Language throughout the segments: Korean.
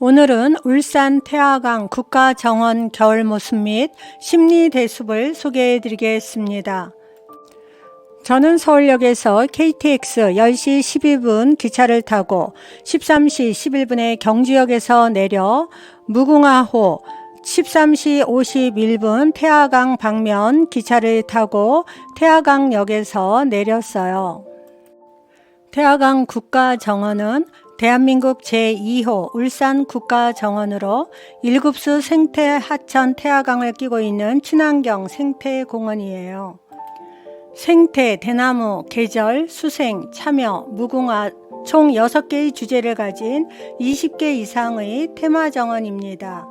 오늘은 울산 태화강 국가정원 겨울 모습 및 심리 대숲을 소개해 드리겠습니다. 저는 서울역에서 KTX 10시 12분 기차를 타고 13시 11분에 경주역에서 내려 무궁화호 13시 51분 태화강 방면 기차를 타고 태화강역에서 내렸어요. 태화강 국가정원은 대한민국 제2호 울산 국가정원으로 일급수 생태 하천 태화강을 끼고 있는 친환경 생태공원이에요. 생태, 대나무, 계절, 수생, 참여, 무궁화 총 6개의 주제를 가진 20개 이상의 테마 정원입니다.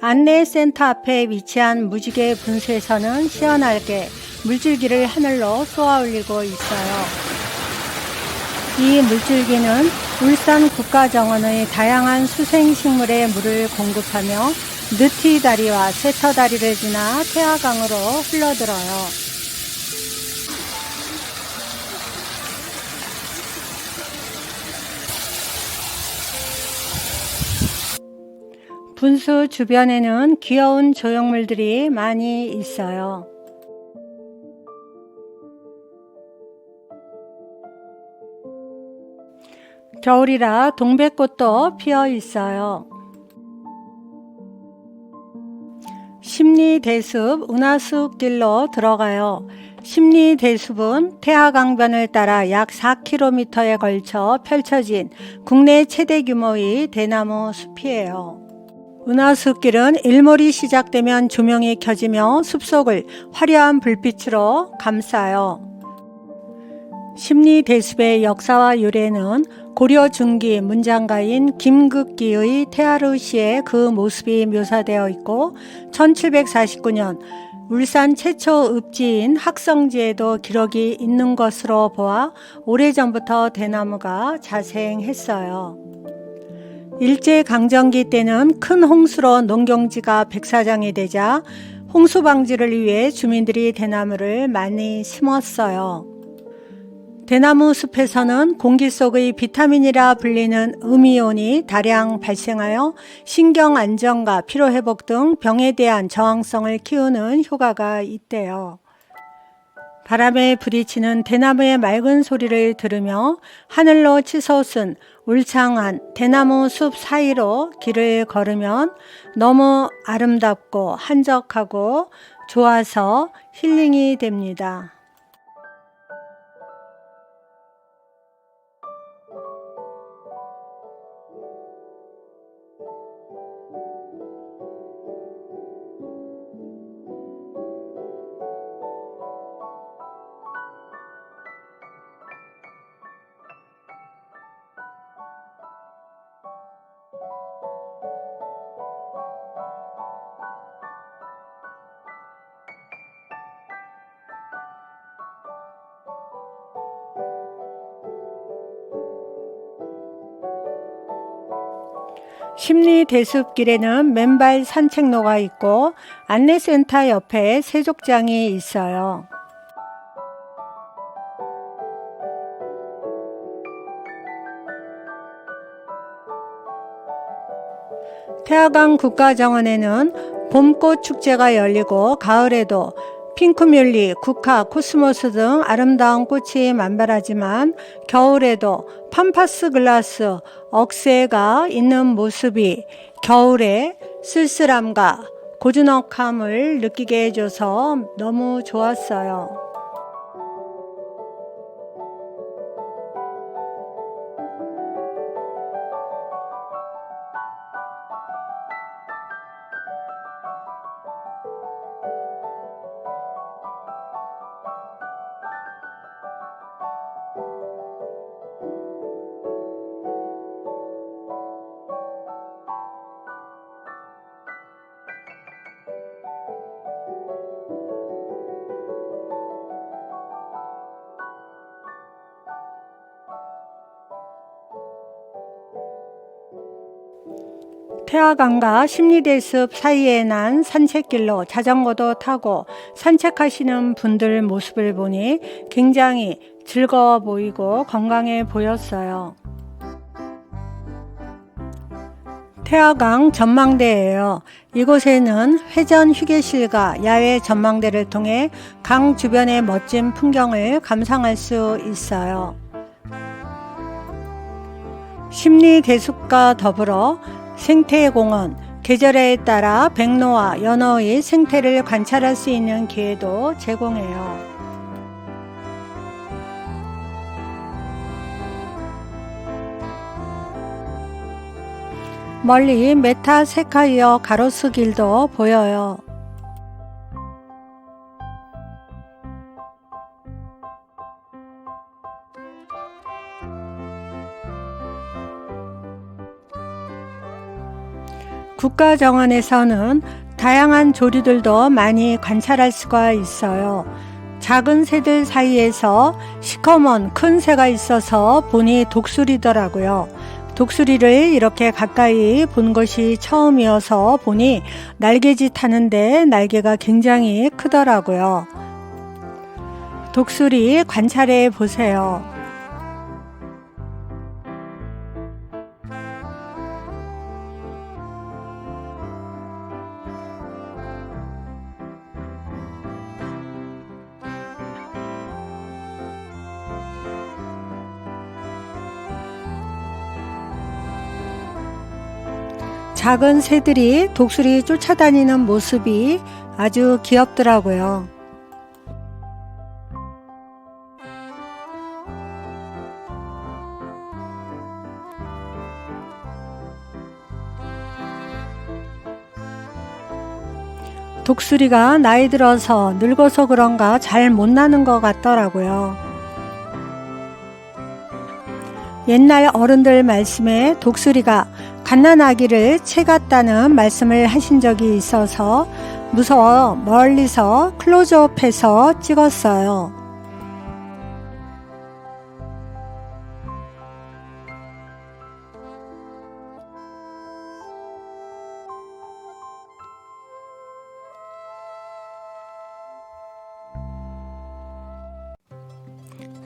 안내센터 앞에 위치한 무지개 분수에서는 시원하게 물줄기를 하늘로 쏘아 올리고 있어요. 이 물줄기는 울산 국가정원의 다양한 수생식물에 물을 공급하며 느티다리와 세터다리를 지나 태화강으로 흘러들어요. 분수 주변에는 귀여운 조형물들이 많이 있어요. 겨울이라 동백꽃도 피어 있어요. 심리대숲 운하숲 길로 들어가요. 심리대숲은 태화강변을 따라 약 4km에 걸쳐 펼쳐진 국내 최대 규모의 대나무 숲이에요. 은하숲길은 일몰이 시작되면 조명이 켜지며 숲속을 화려한 불빛으로 감싸요. 심리대숲의 역사와 유래는 고려 중기 문장가인 김극기의 태하루 시에 그 모습이 묘사되어 있고 1749년 울산 최초 읍지인 학성지에도 기록이 있는 것으로 보아 오래전부터 대나무가 자생했어요. 일제강점기 때는 큰 홍수로 농경지가 백사장이 되자 홍수 방지를 위해 주민들이 대나무를 많이 심었어요. 대나무 숲에서는 공기 속의 비타민이라 불리는 음이온이 다량 발생하여 신경 안정과 피로 회복 등 병에 대한 저항성을 키우는 효과가 있대요. 바람에 부딪히는 대나무의 맑은 소리를 들으며 하늘로 치솟은 울창한 대나무 숲 사이로 길을 걸으면 너무 아름답고 한적하고 좋아서 힐링이 됩니다. 심리 대숲길에는 맨발 산책로가 있고 안내센터 옆에 세족장이 있어요. 태화강 국가정원에는 봄꽃 축제가 열리고 가을에도 핑크뮬리, 국화, 코스모스 등 아름다운 꽃이 만발하지만 겨울에도 팜파스 글라스, 억새가 있는 모습이 겨울의 쓸쓸함과 고즈넉함을 느끼게 해줘서 너무 좋았어요. 태화강과 심리대숲 사이에 난 산책길로 자전거도 타고 산책하시는 분들 모습을 보니 굉장히 즐거워 보이고 건강해 보였어요. 태화강 전망대예요. 이곳에는 회전 휴게실과 야외 전망대를 통해 강 주변의 멋진 풍경을 감상할 수 있어요. 심리 대숲과 더불어 생태공원, 계절에 따라 백로와 연어의 생태를 관찰할 수 있는 기회도 제공해요. 멀리 메타세카이어 가로수 길도 보여요. 국가정원에서는 다양한 조류들도 많이 관찰할 수가 있어요. 작은 새들 사이에서 시커먼 큰 새가 있어서 보니 독수리더라고요. 독수리를 이렇게 가까이 본 것이 처음이어서 보니 날개짓 하는데 날개가 굉장히 크더라고요. 독수리 관찰해 보세요. 작은 새들이 독수리 쫓아다니는 모습이 아주 귀엽더라고요. 독수리가 나이 들어서 늙어서 그런가 잘 못 나는 것 같더라고요. 옛날 어른들 말씀에 독수리가 갓난아기를 채갔다는 말씀을 하신 적이 있어서 무서워 멀리서 클로즈업해서 찍었어요.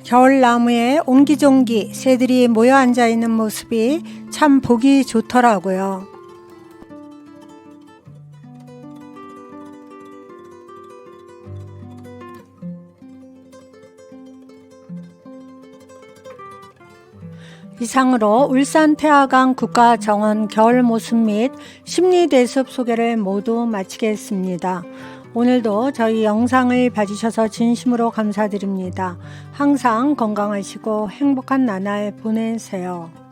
겨울나무에 옹기종기 새들이 모여 앉아 있는 모습이 참 보기 좋더라고요. 이상으로 울산 태화강 국가정원 겨울 모습 및 심리대숲 소개를 모두 마치겠습니다. 오늘도 저희 영상을 봐주셔서 진심으로 감사드립니다. 항상 건강하시고 행복한 나날 보내세요.